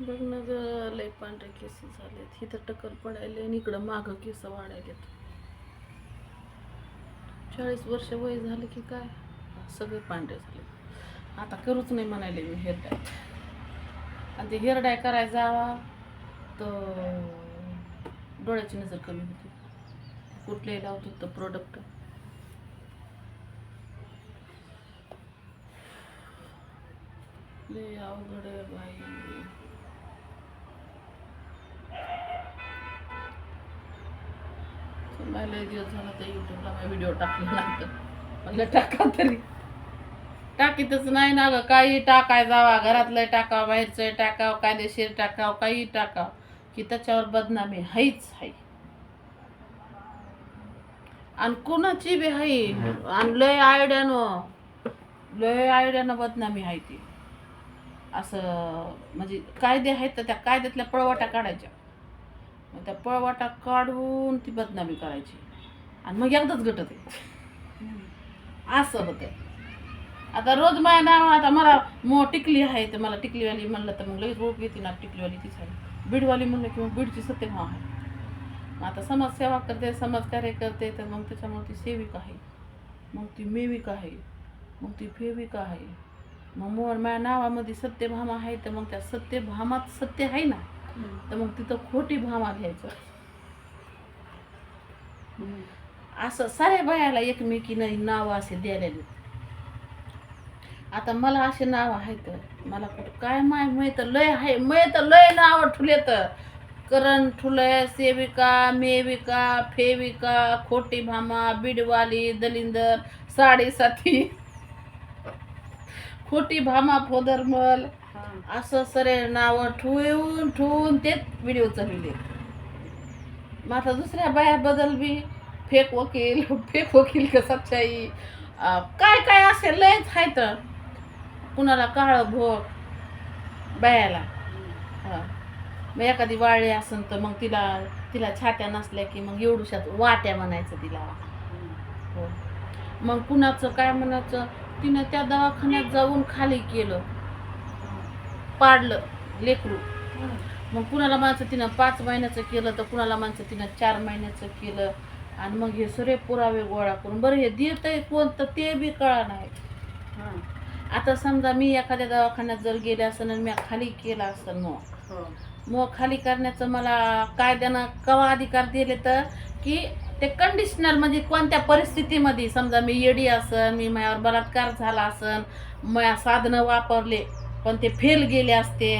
बघ ना ग लय पांढरे केस झालेत. इथं टक्कर पडायले आणि इकडं मागं केस वाढायलेत. चाळीस वर्ष वय झाले की काय? सगळे पांढरे झाले. आता करूच नाही म्हणायले मी हेअर डाय आणि ते हेअर डाय करायला जावा तर डोळ्याची नजर कमी होती. कुठलेही लावतो होतं प्रोडक्ट लय अवघड आहे बाई. मला लय दिवस झाला तर युट्यूबला मी व्हिडिओ टाकला नंतर म्हणलं टाका तरी. टाकीतच नाही ना गं. काही टाकाय जावा. घरातलं टाकाव बाहेरचं टाकावं कायदेशीर टाकावं काही टाकावं. की त्याच्यावर बदनामी हाईच हाय आणि कुणाची बी हाय आणि लय आयड्यानं लय आयड्यानं बदनामी आहे ती. असं म्हणजे कायदे आहेत तर त्या कायद्यातल्या पळवाटा काढायच्या. त्या पळवाटा काढून ती बदनामी करायची. आणि मग एकदाच गटत आहे असं होतं. आता रोज माया नाव आता मला मो टिकली आहे तर मला टिकलीवाली म्हणलं तर मग लगेच रोप येते ना टिकलीवाली तीच आहे. बीडवाली म्हणलं की मग बीडची सत्यभाव आहे. मग आता समाजसेवा करते समाजकार्य करते तर मग त्याच्यामुळे ती सेविक आहे. मग ती मेविक आहे. मग ती फेविक आहे. मग मोर माझ्या नावामध्ये सत्यभामा आहे तर मग त्या सत्यभामात सत्य आहे ना? तर मग तिथं खोटी भामा घ्यायचं. असं साऱ्या बायाला एकमेकीनं नावं असे द्यायला आता मला असे नाव आहेत. मला कुठं काय माय मय तर लय आहे. मै तर लय नाव ठुले तर करण ठुलय सेविका मेविका फेविका खोटी भामा बिडवाली दलिंदर साडेसाती. खोटी भामा फोदरमल असं सरे नाव ठेवून ठेवून तेच व्हिडिओ चालले. मग आता दुसऱ्या बाया बदल बी. फेक वकील फेक वकील का सच्चाई? काय काय असेल लयच आहे तर. कुणाला काळ भोग बायाला. हां. मग एखादी वाळली असन तर मग तिला तिला छात्या नसल्या की मग एवढूशात वाट्या म्हणायचं तिला. हो. मग कुणाचं काय म्हणायचं? तिनं त्या दवाखान्यात जाऊन खाली केलं. पाडलं लेकरू. मग कुणाला माणसं तिनं पाच महिन्याचं केलं तर कुणाला माणसं तिनं चार महिन्याचं केलं? आणि मग हे सगळे पुरावे गोळा करून बरं हे देत आहे कोण तर ते बी कळा नाही. आता समजा मी एखाद्या दवाखान्यात जर गेले असेल आणि मी खाली केला असेल मग. मग खाली करण्याचं मला कायद्यानं कवा अधिकार दिले तर? की ते कंडिशनल म्हणजे कोणत्या परिस्थितीमध्ये? समजा मी येडी असन मी माझ्यावर बलात्कार झाला असन माझ्या साधनं वापरले पण ते फेल गेले असते.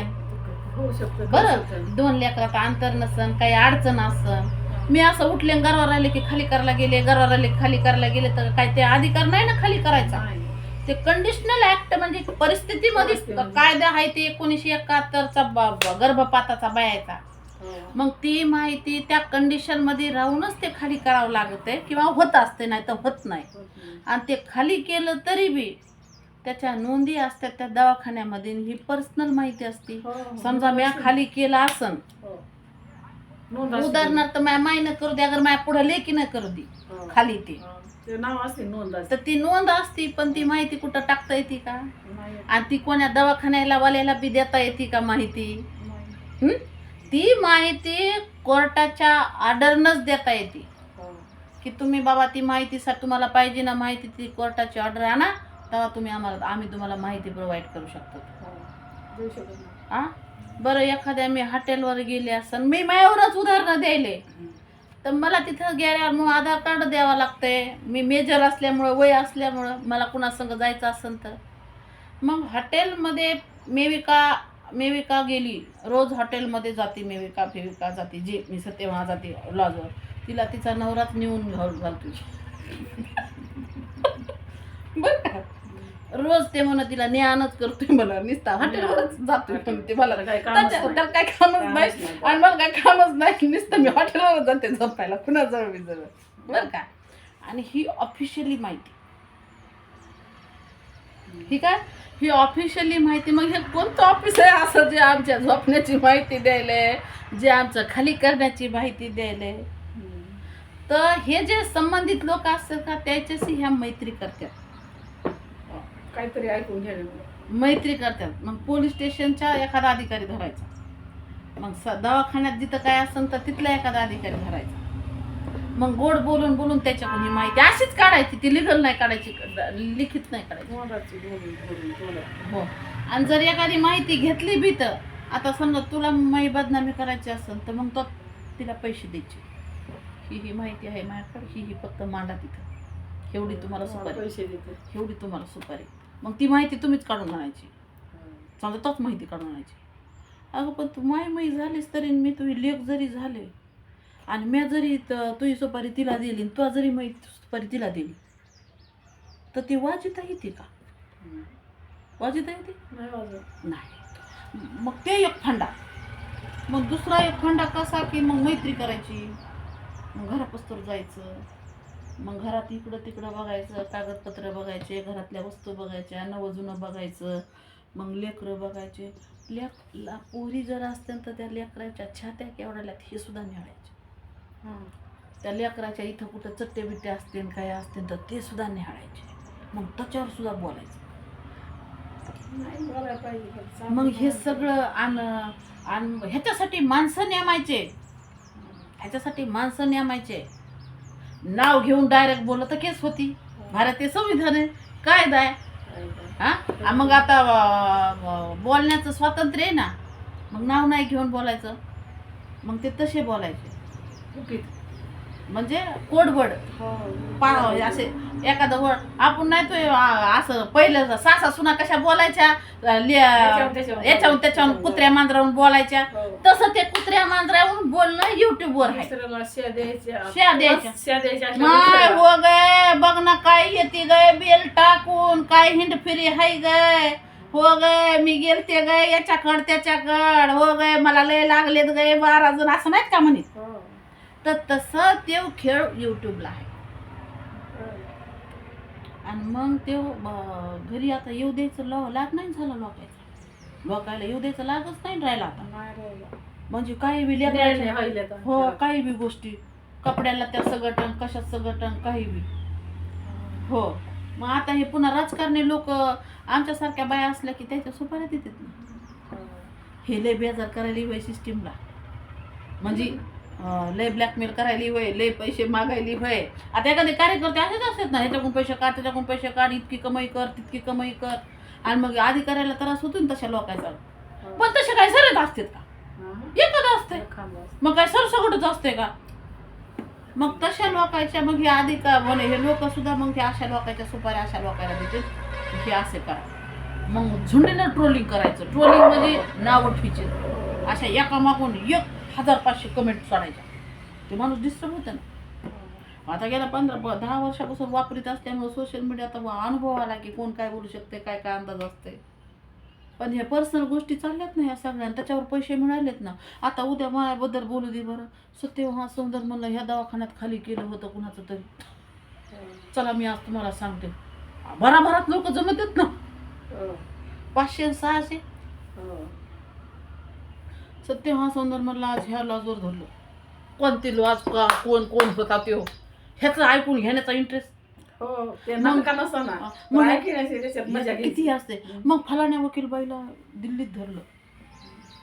शकतं बरं दोन लेकरात अंतर नसन काही अडचण असन मी असं उठले आणि गरवा राहिले की खाली करायला गेले गरवा राहिले की खाली करायला गेले तर काय ते अधिकार नाही ना खाली करायचा? ते कंडिशनल ऍक्ट म्हणजे परिस्थितीमध्ये. कायदा आहे ते एकोणीसशे एकाहत्तरचा गर्भपाताचा बायाचा. मग ती माहिती त्या कंडिशनमध्ये राहूनच ते खाली करावं लागत आहे किंवा होत असते नाही. तर होत नाही. आणि ते खाली केलं तरी बी त्याच्या नोंदी असतात त्या दवाखान्यामध्ये ही पर्सनल माहिती असते. समजा म्या खाली केलं असन. उदाहरणार्थ माझ्या मायनं करू दे अगर माझ्या पुढे लेकी न करू दे खाली ते. ते नाव असते नोंद असते. तर ती नोंद असती पण ती माहिती कुठं टाकता येते का? नाही. आणि ती कोण्या दवाखान्याला वाल्याला बी देता येते का माहिती? नाही. हं? ती माहिती कोर्टाच्या ऑर्डरनच देता येते. हो. की तुम्ही बाबा ती माहितीसाठी तुम्हाला पाहिजे ना माहिती ती कोर्टाची ऑर्डर आणा. तेव्हा तुम्ही आम्हाला आम्ही तुम्हाला माहिती प्रोव्हाइड करू शकतो. हो. देऊ शकत नाही. आ बरं एखाद्या मी हॉटेलवर गेले असन मी माझ्यावरच उदाहरणं द्यायले. तर मला तिथं गेल्यावर मग आधार कार्ड द्यावं लागतंय. मी मेजर असल्यामुळं वय असल्यामुळं मला कुणासंग जायचं असेल तर. मग हॉटेलमध्ये मेविका मेविका गेली. रोज हॉटेलमध्ये जाते मेविका फेविका जाते जे मी सत्यमा जाते लॉजवर तिला तिचा नवराच नेऊन घाल घालतो. बरं का? रोज ते म्हणा तिला ज्ञानच करतोय मला नुसता हॉटेलवरच जातोय. पण ते मला काही कामच त्याच्या- नाही. त्याला काय कामच कामच नाही. नाही. आणि मला काय कामच नाही. नुसतं मी हॉटेलवर जाते झोपायला कुणाजवळ बी जवळ. बरं का? आणि ही ऑफिशियली माहिती. ठीक आहे ही ऑफिशियली माहिती. मग हे कोणतं ऑफिस आहे असं जे आमच्या झोपण्याची माहिती द्यायलंय जे आमचं खाली करण्याची माहिती द्यायलंय हम्म. तर हे जे संबंधित लोक असतात का त्याच्याशी ह्या मैत्री करतात. काहीतरी ऐकून घ्यायला मैत्री करतात. मग पोलीस स्टेशनच्या एखादा अधिकारी धरायचा. मग स दवाखान्यात जिथं काय असेल तर तिथला एखादा अधिकारी भरायचा मग गोड बोलून बोलून त्याच्याकडून ही माहिती अशीच काढायची. ती लिगल नाही काढायची लिखित नाही काढायची. तोंडाची बोलून बोलून बोला हो. आणि जर एखादी माहिती घेतली बी तर आता समजा तुला माही बदनामी करायची असेल तर मग तो तिला पैसे द्यायचे. ही ही माहिती आहे माझ्याकडे ही ही फक्त मांडा तिथं. एवढी तुम्हाला सुपारी. पैसे देते. एवढी तुम्हाला सुपारी. मग ती माहिती तुम्हीच काढून आणायची. समजा तोच माहिती काढून आणायची. अगं पण तू माय माही झालीस तरी मी तुझी लेख जरी झाले आणि मी जरी त- तुझी सुपारी तिला दिली तुला जरी माहिती सुपारी तिला दिली तर ती वाजिता येते का? वाजिता येते? नाही मग ते एक फंडा. मग दुसरा एक फंडा कसा की मग मैत्री करायची? मग घरापस्तूर जायचं? मग घरात इकडं तिकडं बघायचं कागदपत्र बघायचे घरातल्या वस्तू बघायच्या नवं जुनं बघायचं मग लेकरं बघायचे. लेक ला पोरी जर असतील तर त्या लेकराच्या छात्या केवढ्याल्यात हे सुद्धा निहाळायचे हां त्या लेकराच्या इथं कुठं चट्टे बिट्टे असतील काय असतील तर ते सुद्धा निहाळायचे मग त्याच्यावर सुद्धा बोलायचं. मग हे सगळं आण आण ह्याच्यासाठी माणसं नेमायचे ह्याच्यासाठी माणसं नेमायचे नाव घेऊन डायरेक्ट बोलत तर केस होती. भारतीय संविधान आहे. कायदा आहे. हा? मग आता बोलण्याचं स्वातंत्र्य आहे ना. मग नाव नाही घेऊन बोलायचं. मग ते तसे बोलायचे. म्हणजे कोडबड हो. पा असे एखादं वड आपण नाही तो असं पहिलं सासा सुना कशा बोलायच्या याच्यावर त्याच्यावर. याच्यावर त्याच्यावर कुत्र्या मांजरावून बोलायच्या हो. तसं ते कुत्र्या मांजरावून बोलणं युट्यूब वर द्यायच्या. हो गे बघ ना काय येते गे बेल टाकून काय हिंड फिरी हाय गे हो गे मी गेलते गे याच्याकड त्याच्याकड हो गे मला लय लागलेत गे बारा जण असं नाहीत का म्हणित हो. तर तसं ते खेळ युट्यूबला आहे. आणि मग ते घरी आता येऊ द्यायचं लो लाग नाही झालं लोकायचं लोकायला येऊ द्यायचं लागच नाही राहिला आता. म्हणजे काही बी. हो काही बी गोष्टी कपड्याला त्या सगटन कशात सगटन काही बी हो मग आता हे पुन्हा राजकारणी लोक आमच्यासारख्या बाया असल्या की त्याच्या सुपाऱ्या देतात ना हो. हे लय बेजार करायला सिस्टीमला म्हणजे लय ब्लॅकमेल करायली वय लय पैसे मागायली वय आता एखादे कार्यकर्ते असेच असतात ना ह्याच्याकडून पैसे काढ त्याच्याकडून पैसे काढ इतकी कमाई कर तितकी कमाई कर. आणि मग आधी करायला त्रास होतो ना तशा लोकांचा. हो. पण तसे काय सरत असतात का. एकच असते. मग काय सरसकटच असते का? मग तशा लोकांच्या मग हे आधी का म्हणे हे लोक सुद्धा मग ते अशा लोकांच्या सुपाऱ्या अशा लोकांना देते हे असे करा. मग झुंडीनं ट्रोलिंग करायचं. ट्रोलिंग म्हणजे नाव ठेवायचे. अशा एका मागून एक हजार पाचशे कमेंट सोडायच्या. ते माणूस डिस्टर्ब होतं ना. आता गेल्या पंधरा दहा वर्षापासून वापरीत असल्यामुळे सोशल मीडियाचा व अनुभव आला की कोण काय बोलू शकते काय काय अंदाज असते पण ह्या पर्सनल गोष्टी चालल्यात ना ह्या सगळ्या त्याच्यावर पैसे मिळालेत ना. आता उद्या माझ्याबद्दल बोलू दे बरं. सत्य हा सुंदर म्हणलं ह्या दवाखान्यात खाली केलं होतं कुणाचं तरी. हो. चला मी आज तुम्हाला सांगते. भराभरात लोक जमत आहेत ना. हो. पाचशे सहाशे. सत्य हा सुंदर म्हणलं आज ह्या लॉजवर धरलं. कोणती लॉज का कोण कोण होता तो? ह्याचं ऐकून घेण्याचा इंटरेस्ट हो ते नका नसताना मग- ऐकण्याची त्याच्यात मजा. किती असते? मग फलाण्या वकील बाईला दिल्लीत धरलं.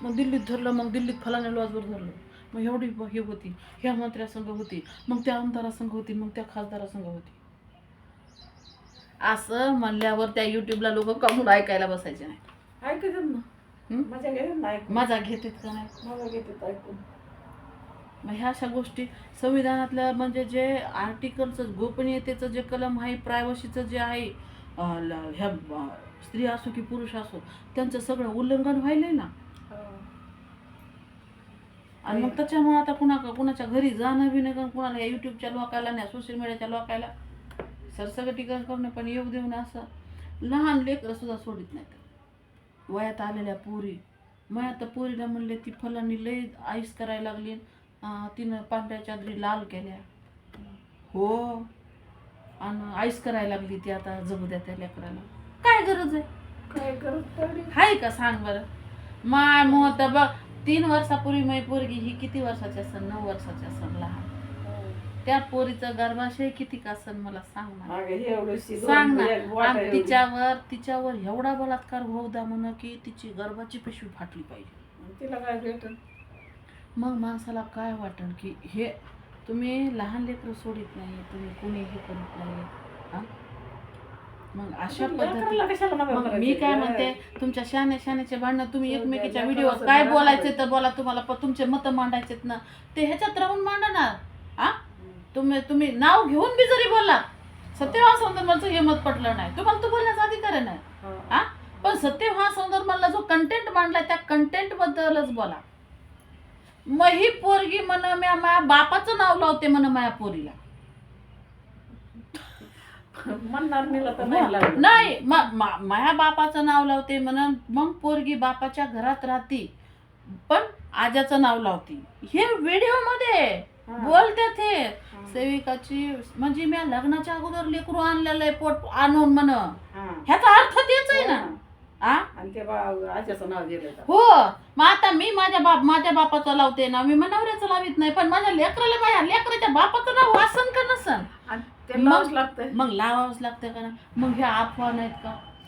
मग दिल्लीत धरलं मग दिल्लीत फलाण्या लॉजवर धरलं. मग एवढी ब- हे होती. ह्या मंत्र्यासंघ होती. मग त्या आमदारासंघ होती. मग त्या खासदारासंघ होती. असं म्हणल्यावर त्या युट्यूबला लोक कमून ऐकायला बसायचे नाही. ऐकतात ना? मजा घेतात ना ऐकून मजा घेतात का नाही? मजा घेतात ऐकून मग ह्या अशा गोष्टी संविधानातल्या म्हणजे जे आर्टिकलचं गोपनीयतेचं जे कलम आहे प्रायव्हसीचं जे आहे अं, ल- ह्या अं, स्त्री असो की पुरुष असो त्यांचं सगळं उल्लंघन व्हायलंय ना? हो. आणि मग त्याच्यामुळे आता कुणा कुणाच्या घरी जाणं बी नाही कुणाला या युट्यूबच्या लोकायला नाही सोशल मीडियाच्या लोकायला सरसगटीकरण करणं पण येऊ देऊन असं लहान लेकरं सुद्धा सोडित नाहीत. वयात आलेल्या पोरी. मग आता पोरीला म्हणले ती फलांनी लय आईस करायला लागली. तिनं पांढऱ्या चादरी लाल केल्या. हो. आणि आईस करायला लागली ती आता जगू द्या त्या लेकराला. काय गरज आहे? काय पडली हाय का सांग बरं. माय मोहत बघ तीन वर्षापूर्वी माझी पोरगी ही किती वर्षाची असेल नऊ वर्षाची असेल लहान. त्या पोरीचं गर्भाशय किती का असेल मला सांग ना हे सांग ना आणि. तिच्यावर तिच्यावर एवढा बलात्कार होऊ द्या म्हण की तिची गर्भाची पिशवी फाटली पाहिजे तिला काय मग माणसाला काय वाटण की हे तुम्ही लहान लेकरं सोडित नाही तुम्ही कोणी हे करत नाही हा? मग अशा पद्धती लेकराला कशाला नव्हे मग मी? काय म्हणते तुमच्या शाने शाण्याचे भांडणं तुम्ही द्या, एकमेकीच्या व्हिडिओ काय बोलायचे. तर बोला तुम्हाला तुमचे मतं मांडायचेत ना ते ह्याच्यात राहून मांडणार आ तुम्ही तुम्ही नाव घेऊन बी जरी बोलला सत्यवान सौंदर्याचं हे मत पटलं नाही तुम्हाला तो बोलण्याचा अधिकार नाही हा. हा पण सत्यवान सौंदर्याला जो कंटेंट मांडलाय त्या कंटेंट बद्दलच बोला मग ही पोरगी म्हण म्या माझ्या बापाचं नाव लावते म्हण माझ्या पोरीला म्हणणार नाही लागलं. नाही म- मा- माझ्या बापाचं नाव लावते म्हणून मग पोरगी बापाच्या घरात राहते पण आजाचं नाव लावते हे व्हिडिओमध्ये. बोलते हा. सेविकाची म्हणजे मी लग्नाच्या अगोदर लेकरू आणलेलं आहे पोट आणून म्हण हा. ह्याचा अर्थ तेच आहे ना. आ? आणि ते बा आज्याचं नाव दिलं. हो. मग आता मी माझ्या बाप माझ्या बापाचं लावते ना. मी नवऱ्याचं लावित नाही पण माझ्या लेकराला माझ्या लेकराच्या बापाचं नाव वासन का नसन? मग- मग लावावंच लागतं का ना? मग ह्या अफवा नाहीत का?